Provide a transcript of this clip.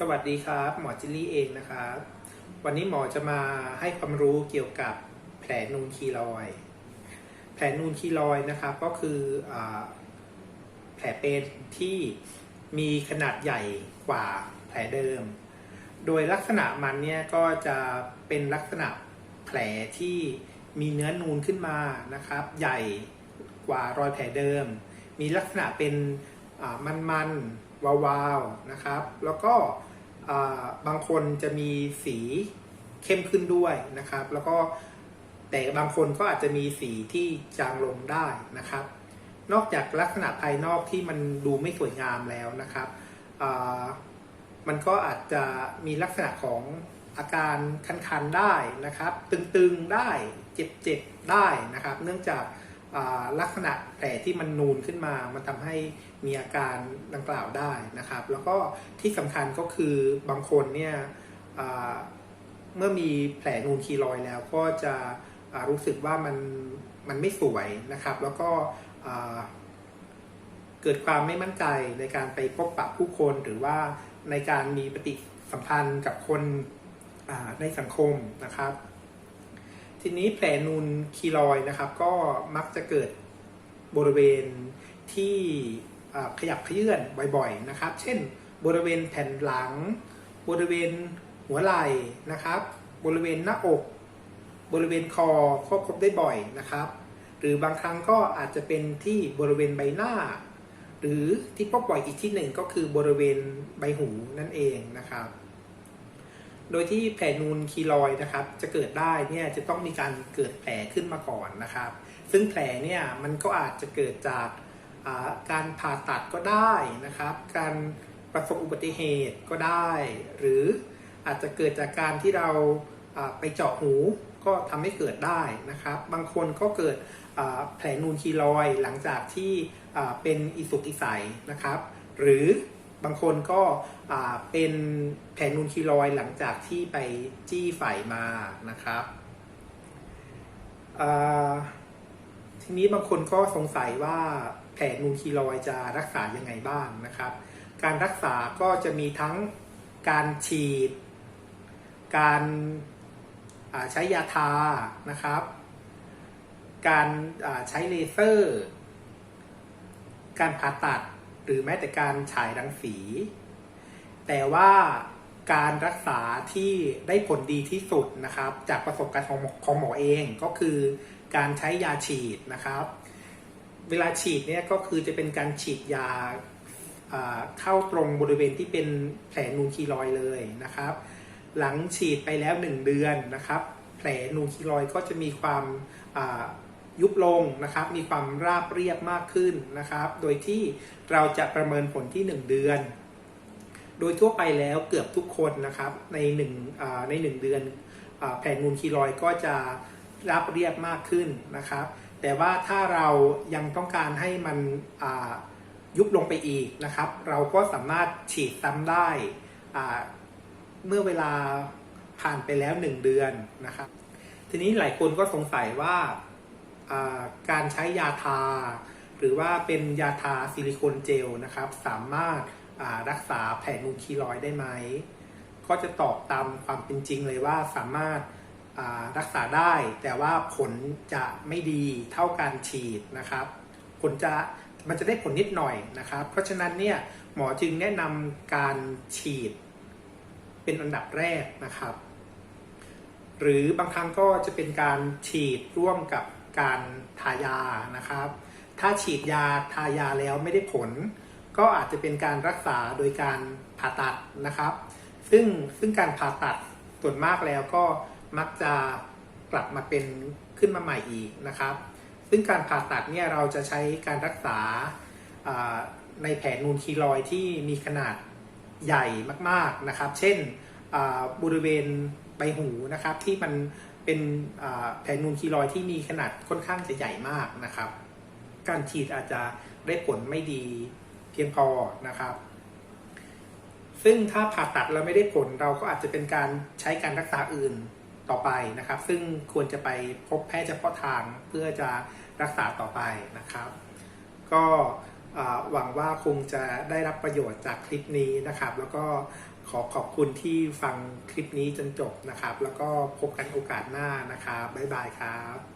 สวัสดีครับ หมอจิลลี่เองนะครับ วันนี้หมอจะมาให้ความรู้เกี่ยวกับแผลนูนคีลอย แผลนูนคีลอยนะครับก็คืออแผลเป็นที่มีขนาดใหญ่กว่าแผลเดิม โดยลักษณะมันเนี่ยก็จะเป็นลักษณะแผลที่มีเนื้อนูนขึ้นมานะครับ ใหญ่กว่ารอยแผลเดิม มีลักษณะเป็นมันๆ วาวๆนะครับ แล้วก็บางคนจะมีสีเข้มขึ้นด้วยนะครับ แล้วก็แต่บางคนก็อาจจะมีสีที่จางลงได้นะครับ นอกจากลักษณะภายนอกที่มันดูไม่สวยงามแล้วนะครับมันก็อาจจะมีลักษณะของอาการคันๆได้นะครับ ตึงๆได้เจ็บๆได้นะครับ เนื่องจาก ลักษณะแผลที่มันนูนขึ้นมา มันทำให้มีอาการดังกล่าวได้นะครับ แล้วก็ที่สำคัญก็คือบางคนเนี่ยเมื่อมีแผลนูนคีรอยแล้วก็จะรู้สึกว่ามันมันไม่สวยนะครับ แล้วก็เกิดความไม่มั่นใจในการไปพบปะผู้คนหรือว่าในการมีปฏิสัมพันธ์กับคนในสังคมนะครับ ทีนี้แผลนูนคีลอยนะครับ ก็มักจะเกิดบริเวณที่ขยับเขยื่อนบ่อยๆนะครับ เช่น บริเวณแผ่นหลัง บริเวณหัวไหล่นะครับ บริเวณหน้าอก บริเวณคอก็พบได้บ่อยนะครับ หรือบางครั้งก็อาจจะเป็นที่บริเวณใบหน้า หรือที่พบบ่อยอีกที่หนึ่งก็คือบริเวณใบหูนั่นเองนะครับ โดยที่แผลนูนคีลอยนะครับ จะเกิดได้เนี่ยจะต้องมีการเกิดแผลขึ้นมาก่อนนะครับ ซึ่งแผลเนี่ยมันก็อาจจะเกิดจากาการผ่าตัดก็ได้นะครับ การประสบอุบัติเหตุก็ได้ หรืออาจจะเกิดจากการที่เราาไปเจาะหูก็ทำให้เกิดได้นะครับ บางคนก็เกิดแผลนูนคีลอยหลังจากที่เป็นอิสุกอิสัยนะครับ หรือ บางคนก็เป็นแผลนูนคีลอยหลังจากที่ไปจี้ไฝมานะครับทีนี้บางคนก็สงสัยว่าแผลนูนคีลอยจะรักษายังไงบ้างนะครับ การรักษาก็จะมีทั้งการฉีด การใช้ยาทานะครับ การใช้เลเซอร์ การผ่าตัด หรือแม้แต่การฉายรังสี แต่ว่าการรักษาที่ได้ผลดีที่สุดนะครับ จากประสบการณ์ของหมอของหมอเองก็คือการใช้ยาฉีดนะครับ เวลาฉีดเนี่ยก็คือจะเป็นการฉีดยาเข้าตรงบริเวณที่เป็นแผลนูนคีลอยเลยนะครับ หลังฉีดไปแล้ว 1 เดือนนะครับ แผลนูนคีลอยก็จะมีความ ยุบลงนะครับ มีความราบเรียบมากขึ้นนะครับ โดยที่เราจะประเมินผลที่ 1 เดือน โดยทั่วไปแล้วเกือบทุกคนนะครับใน1อ่าใน 1 เดือนแผลนูนคีลอยก็จะราบเรียบมากขึ้นนะครับ แต่ว่าถ้าเรายังต้องการให้มันยุบลงไปอีกนะครับ เราก็สามารถฉีดซ้ำได้เมื่อเวลาผ่านไปแล้ว 1 เดือนนะครับ ทีนี้หลายคนก็สงสัยว่า การใช้ยาทา หรือว่าเป็นยาทาซิลิโคนเจลนะครับ สามารถรักษาแผลนูนคีลอยได้ไหม ก็จะตอบตามความเป็นจริงเลยว่าสามารถรักษาได้ แต่ว่าผลจะไม่ดีเท่าการฉีดนะครับ ผลจะมันจะได้ผลนิดหน่อยนะครับ เพราะฉะนั้นเนี่ยหมอจึงแนะนำการฉีดเป็นอันดับแรกนะครับ หรือบางครั้งก็จะเป็นการฉีดร่วมกับ การทายานะครับ ถ้าฉีดยาทายาแล้วไม่ได้ผล ก็อาจจะเป็นการรักษาโดยการผ่าตัดนะครับ ซึ่งซึ่งการผ่าตัดส่วนมากแล้วก็มักจะกลับมาเป็นขึ้นมาใหม่อีกนะครับ ซึ่งการผ่าตัดเนี่ยเราจะใช้การรักษาในแผลนูนคีลอยที่มีขนาดใหญ่มากๆนะครับ เช่นบริเวณใบหูนะครับที่มัน เป็นแผลนูนคีลอยที่มีขนาดค่อนข้างจะใหญ่มากนะครับ การฉีดอาจจะได้ผลไม่ดีเพียงพอนะครับ ซึ่งถ้าผ่าตัดแล้วไม่ได้ผลเราก็อาจจะเป็นการใช้การรักษาอื่นต่อไปนะครับ ซึ่งควรจะไปพบแพทย์เฉพาะทางเพื่อจะรักษาต่อไปนะครับ ก็หวังว่าคงจะได้รับประโยชน์จากคลิปนี้นะครับ แล้วก็ ขอขอบคุณที่ฟังคลิปนี้จนจบนะครับ แล้วก็พบกันโอกาสหน้านะครับบ๊ายบายครับ